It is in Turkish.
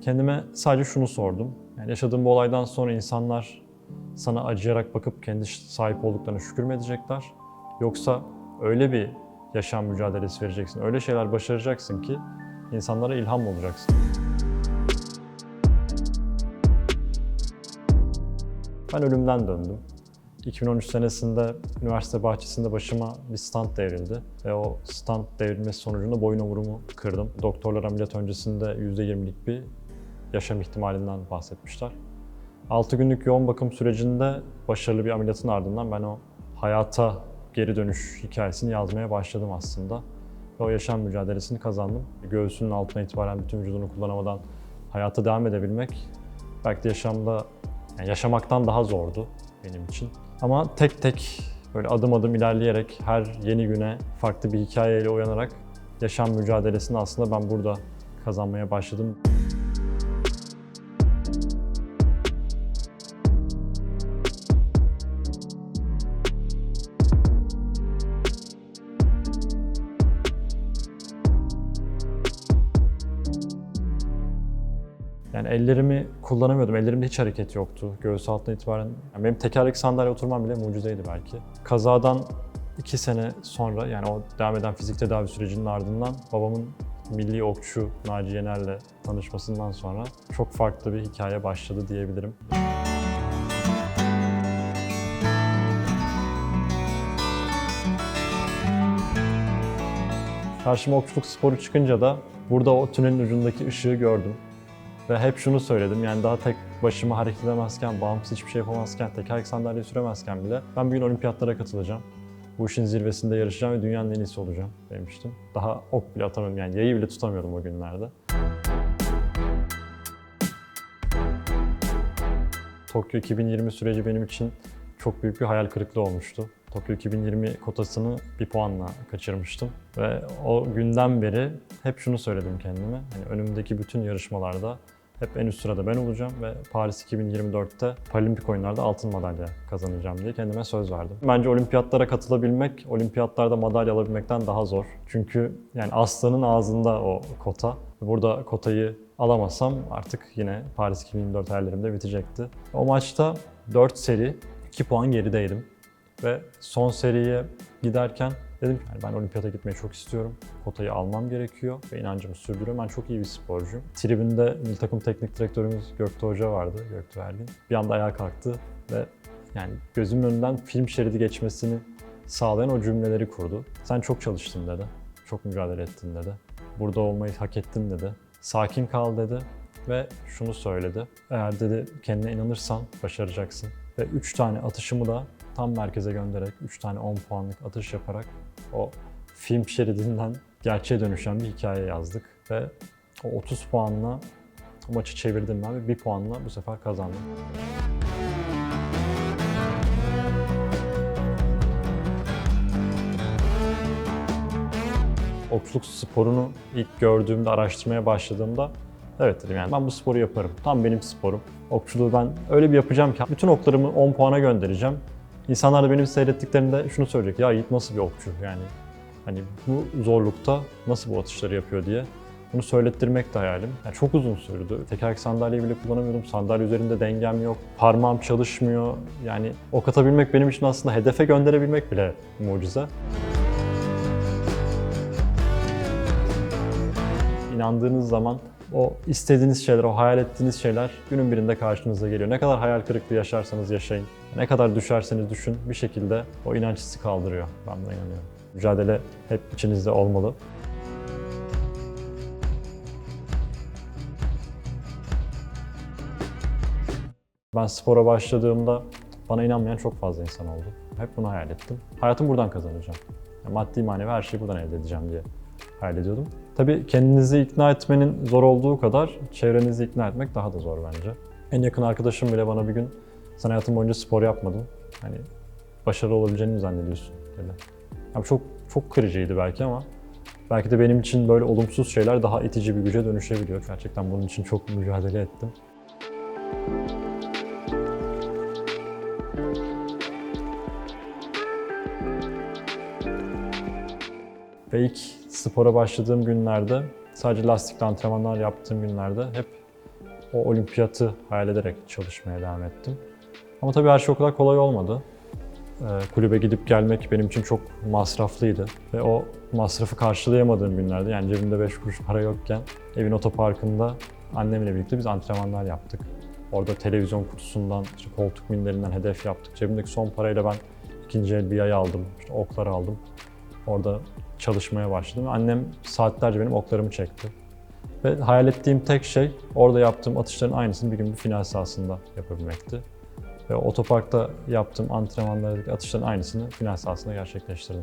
Kendime sadece şunu sordum. Yani yaşadığım bu olaydan sonra insanlar sana acıyarak bakıp kendi sahip olduklarına şükür mü edecekler? Yoksa öyle bir yaşam mücadelesi vereceksin, öyle şeyler başaracaksın ki insanlara ilham olacaksın. Ben ölümden döndüm. 2013 senesinde üniversite bahçesinde başıma bir stand devrildi. Ve o stand devrilmesi sonucunda boyun omurumu kırdım. Doktorlar ameliyat öncesinde %20'lik bir yaşam ihtimalinden bahsetmişler. 6 günlük yoğun bakım sürecinde başarılı bir ameliyatın ardından ben o hayata geri dönüş hikayesini yazmaya başladım aslında. Ve o yaşam mücadelesini kazandım. Göğsünün altına itibaren bütün vücudunu kullanamadan hayata devam edebilmek belki de yaşamda yani yaşamaktan daha zordu benim için. Ama tek tek böyle adım adım ilerleyerek her yeni güne farklı bir hikayeyle uyanarak yaşam mücadelesini aslında ben burada kazanmaya başladım. Yani ellerimi kullanamıyordum. Ellerimde hiç hareket yoktu. Göğüs altına itibaren. Yani benim tekerlekli sandalye oturmam bile mucizeydi belki. Kazadan iki sene sonra yani o devam eden fizik tedavi sürecinin ardından babamın milli okçu Naci Yener'le tanışmasından sonra çok farklı bir hikaye başladı diyebilirim. Karşıma okçuluk sporu çıkınca da burada o tünelin ucundaki ışığı gördüm. Ve hep şunu söyledim yani daha tek başıma hareket edemezken, bağımsız hiçbir şey yapamazken, tekerlek sandalye süremezken bile ben bir gün olimpiyatlara katılacağım. Bu işin zirvesinde yarışacağım ve dünyanın en iyisi olacağım demiştim. Daha ok bile atamıyordum yani yayı bile tutamıyordum o günlerde. Tokyo 2020 süreci benim için çok büyük bir hayal kırıklığı olmuştu. Tokyo 2020 kotasını bir puanla kaçırmıştım. Ve o günden beri hep şunu söyledim kendime. Hani önümdeki bütün yarışmalarda hep en üst sırada ben olacağım ve Paris 2024'te Paralimpik oyunlarda altın madalya kazanacağım diye kendime söz verdim. Bence olimpiyatlara katılabilmek, olimpiyatlarda madalya alabilmekten daha zor. Çünkü yani aslanın ağzında o kota. Burada kotayı alamazsam artık yine Paris 2024 hayallerimde bitecekti. O maçta 4 seri 2 puan gerideydim. Ve son seriye giderken dedim ki yani ben olimpiyata gitmeyi çok istiyorum. Kotayı almam gerekiyor ve inancımı sürdürüyorum. Ben çok iyi bir sporcuyum. Tribünde milli takım teknik direktörümüz Göktuğ Hoca vardı, Göktuğ Ergin. Bir anda ayağa kalktı ve yani gözümün önünden film şeridi geçmesini sağlayan o cümleleri kurdu. Sen çok çalıştın dedi. Çok mücadele ettin dedi. Burada olmayı hak ettin dedi. Sakin kal dedi ve şunu söyledi. Eğer dedi kendine inanırsan başaracaksın. Ve 3 tane atışımı da tam merkeze göndererek 3 tane 10 puanlık atış yaparak o film şeridinden gerçeğe dönüşen bir hikaye yazdık. Ve o 30 puanla maçı çevirdim ben ve bir puanla bu sefer kazandım. Okçuluk sporunu ilk gördüğümde, araştırmaya başladığımda evet dedim yani ben bu sporu yaparım. Tam benim sporum. Okçuluğu ben öyle bir yapacağım ki bütün oklarımı 10 puana göndereceğim. İnsanlar da benim seyrettiklerinde şunu söyleyecek. Ya Yiğit nasıl bir okçu yani. Hani bu zorlukta nasıl bu atışları yapıyor diye. Bunu söylettirmek de hayalim. Yani çok uzun sürdü. Tekerlek sandalyeyi bile kullanamıyordum. Sandalye üzerinde dengem yok. Parmağım çalışmıyor. Yani ok atabilmek benim için aslında hedefe gönderebilmek bile mucize. İnandığınız zaman o istediğiniz şeyler, o hayal ettiğiniz şeyler günün birinde karşınıza geliyor. Ne kadar hayal kırıklığı yaşarsanız yaşayın, ne kadar düşerseniz düşün bir şekilde o inanç sizi kaldırıyor. Ben buna inanıyorum. Mücadele hep içinizde olmalı. Ben spora başladığımda bana inanmayan çok fazla insan oldu. Hep bunu hayal ettim. Hayatımı buradan kazanacağım. Maddi manevi her şeyi buradan elde edeceğim diye hayal ediyordum. Tabii kendinizi ikna etmenin zor olduğu kadar çevrenizi ikna etmek daha da zor bence. En yakın arkadaşım bile bana bir gün sen hayatın boyunca spor yapmadın. Hani başarılı olabileceğini mi zannediyorsun dedi. Yani çok çok kırıcıydı belki ama belki de benim için böyle olumsuz şeyler daha itici bir güce dönüşebiliyor. Gerçekten bunun için çok mücadele ettim. Ve ilk spora başladığım günlerde, sadece lastikle antrenmanlar yaptığım günlerde hep o olimpiyatı hayal ederek çalışmaya devam ettim. Ama tabii her şey o kadar kolay olmadı. Ee, kulübe gidip gelmek benim için çok masraflıydı. Ve o masrafı karşılayamadığım günlerde yani cebimde 5 kuruş para yokken evin otoparkında annemle birlikte biz antrenmanlar yaptık. Orada televizyon kutusundan, işte koltuk minderinden hedef yaptık. Cebimdeki son parayla ben ikinci el bir yay aldım, işte oklar aldım. Orada çalışmaya başladım. Annem saatlerce benim oklarımı çekti. Ve hayal ettiğim tek şey orada yaptığım atışların aynısını bir gün bir final sahasında yapabilmekti. Ve otoparkta yaptığım antrenmanlardaki atışların aynısını final sahasında gerçekleştirdim.